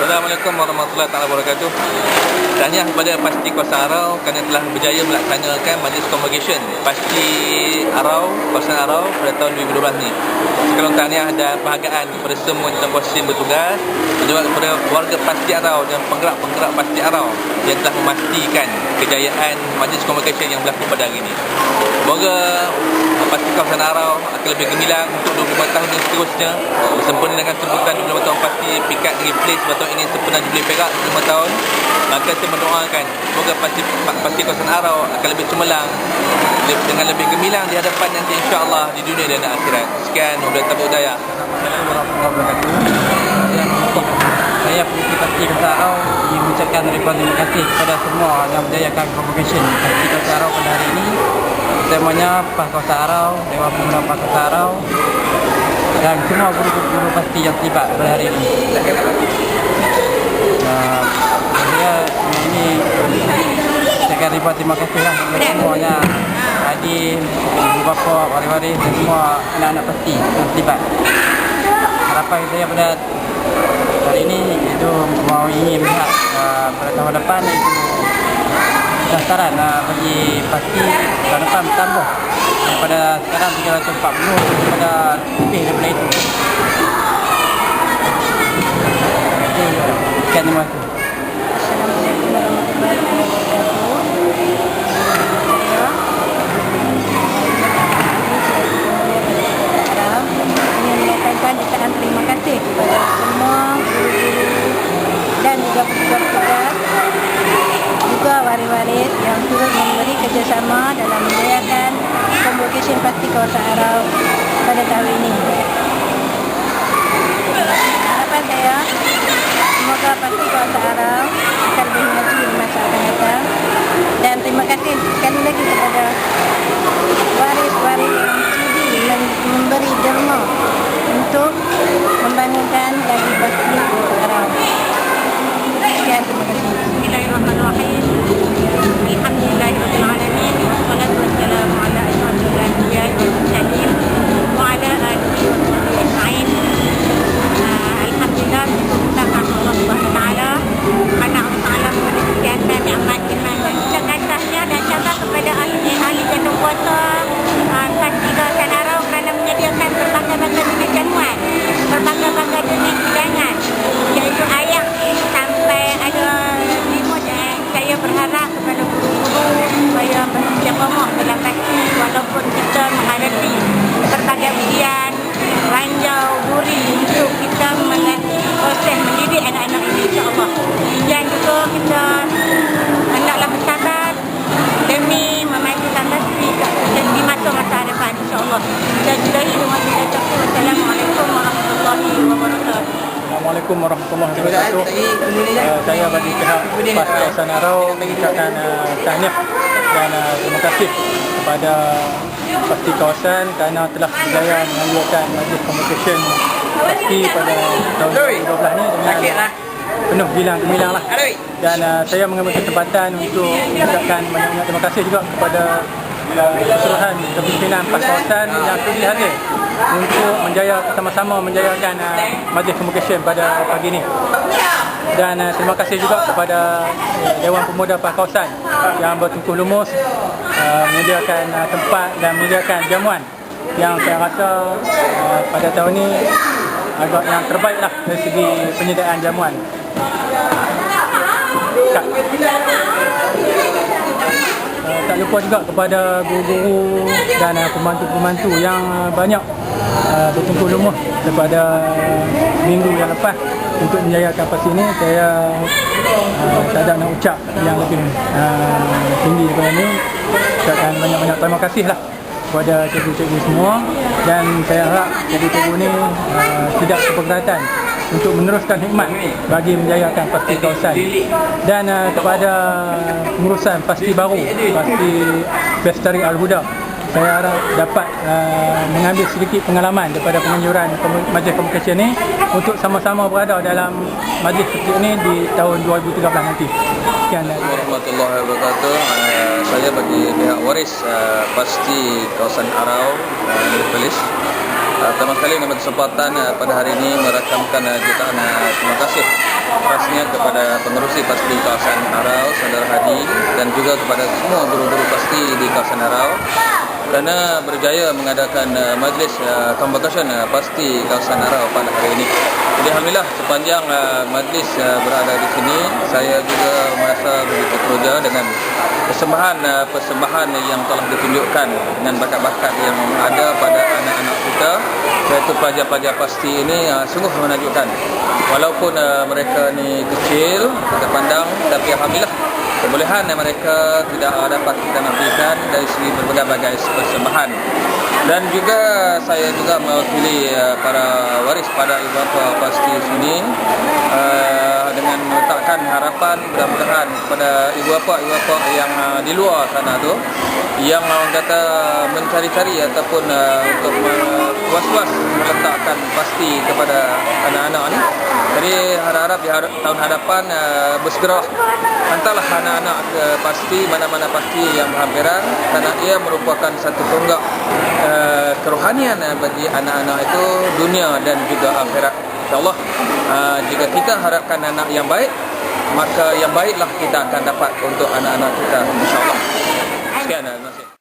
Assalamualaikum warahmatullahi wabarakatuh. Tahniah kepada Pasti Kawasan Arau kerana telah berjaya melaksanakan majlis convocation Pasti Arau, Kawasan Arau pada tahun 2012 ni. Sekarang tahniah dan penghargaan kepada semua yang yang bertugas dan juga kepada warga Pasti Arau dan penggerak-penggerak Pasti Arau yang telah memastikan kejayaan majlis convocation yang berlaku pada hari ini. Semoga Pasti Kawasan Arau akan lebih gemilang untuk 25 tahun yang seterusnya. Bersempena dengan sebutan 25 tahun pasti pikat replace pada tahun ini sempena Jubilee Perak 25 tahun. Maka saya mendoakan semoga pasti pasti kawasan Arau akan lebih cemerlang dengan lebih gemilang di hadapan nanti insya-Allah di dunia dan akhirat. Sekian wabillahi taufiq hidayah. Saya Putri Pasti Kota Arau. Ingin mengucapkan ribuan terima kasih kepada semua yang berjayakan convocation Pasti Kota Arau pada hari ini Utamanya Pak Kota Arau, Dewan Pemuda Pak Kota Arau dan semua guru-guru pasti yang terlibat pada hari ini. Uh, saya ini saya akan ribuan terima kasih lah semuanya adik, ibu bapa, dan semua anak-anak pasti yang terlibat. Harapan saya pada hari ini itu mau ingin melihat uh, pada tahun depan itu pendaftaran uh, bagi pasti tahun depan bertambah daripada sekarang 340 kepada lebih daripada. Itu pada tahun ini. Harapan saya semoga pasti kawasan Arau akan lebih di masa akan datang dan terima kasih sekali lagi kepada Assalamualaikum warahmatullahi wabarakatuh. Uh, saya bagi pihak PAS Kawasan Arau mengucapkan uh, tahniah dan uh, terima kasih kepada pasti kawasan kerana telah berjaya mengajukan majlis convocation pasti pada tahun 2012 ni. Dengan penuh gilang gemilang lah. Dan uh, saya mengambil kesempatan untuk mengucapkan banyak-banyak terima kasih juga kepada uh, keseluruhan kepimpinan PAS kawasan yang sudi hadir untuk menjaya sama-sama menjayakan uh, majlis convocation pada pagi ini. Dan uh, terima kasih juga kepada uh, Dewan Pemuda PAS kawasan yang bertungkuh lumus uh, menyediakan uh, tempat dan menyediakan jamuan yang saya rasa uh, pada tahun ini agak yang terbaik lah dari segi penyediaan jamuan. Tak. Uh, tak lupa juga kepada guru-guru dan uh, pembantu-pembantu yang uh, banyak uh, bertungkuh lumus daripada minggu yang lepas untuk menjayakan pas ini saya uh, tak ada nak ucap yang lebih uh, tinggi daripada ini ucapkan banyak-banyak terima kasih lah kepada cikgu-cikgu semua. Dan saya harap cikgu-cikgu ni uh, tidak keberatan untuk meneruskan hikmat bagi menjayakan pasti kawasan. Dan uh, kepada pengurusan pasti baru pasti Bestari Al-Huda saya harap dapat uh, mengambil sedikit pengalaman daripada penganjuran majlis komunikasi ini untuk sama-sama berada dalam majlis seperti ini di tahun 2013 nanti. Sekian. warahmatullahi wabarakatuh. Uh, saya bagi pihak waris uh, pasti kawasan Arau uh, Polis Uh, pertama sekali mendapat kesempatan uh, pada hari ini merakamkan uh, jutaan uh, terima kasih rasnya kepada pengerusi pasti kawasan Arau, Saudara Hadi dan juga kepada semua guru-guru pasti di kawasan Arau kerana berjaya mengadakan uh, majlis uh, convocation uh, pasti kawasan Arau pada hari ini. Jadi Alhamdulillah sepanjang uh, majlis uh, berada di sini saya juga merasa begitu teruja dengan persembahan uh, yang telah ditunjukkan dengan bakat-bakat yang ada pada anak-anak kita iaitu pelajar-pelajar pasti ini uh, sungguh menakjubkan walaupun uh, mereka ni kecil kita pandang tapi Alhamdulillah kebolehan yang mereka tidak dapat kita nafikan dari segi berbagai-bagai persembahan. Dan juga saya juga mewakili uh, para waris pada ibu bapa pasti sini uh, dengan meletakkan harapan mudah-mudahan kepada ibu bapa ibu bapa yang uh, di luar sana tu yang orang kata mencari-cari ataupun untuk was-was meletakkan pasti kepada anak-anak ni. Jadi harap-harap di tahun hadapan uh, bersegera hantarlah anak-anak ke pasti mana-mana pasti yang berhampiran kerana ia merupakan satu tonggak uh, kerohanian uh, bagi anak-anak itu dunia dan juga akhirat. Insyaallah uh, jika kita harapkan anak yang baik maka yang baiklah kita akan dapat untuk anak-anak kita insyaallah. Sekian kasih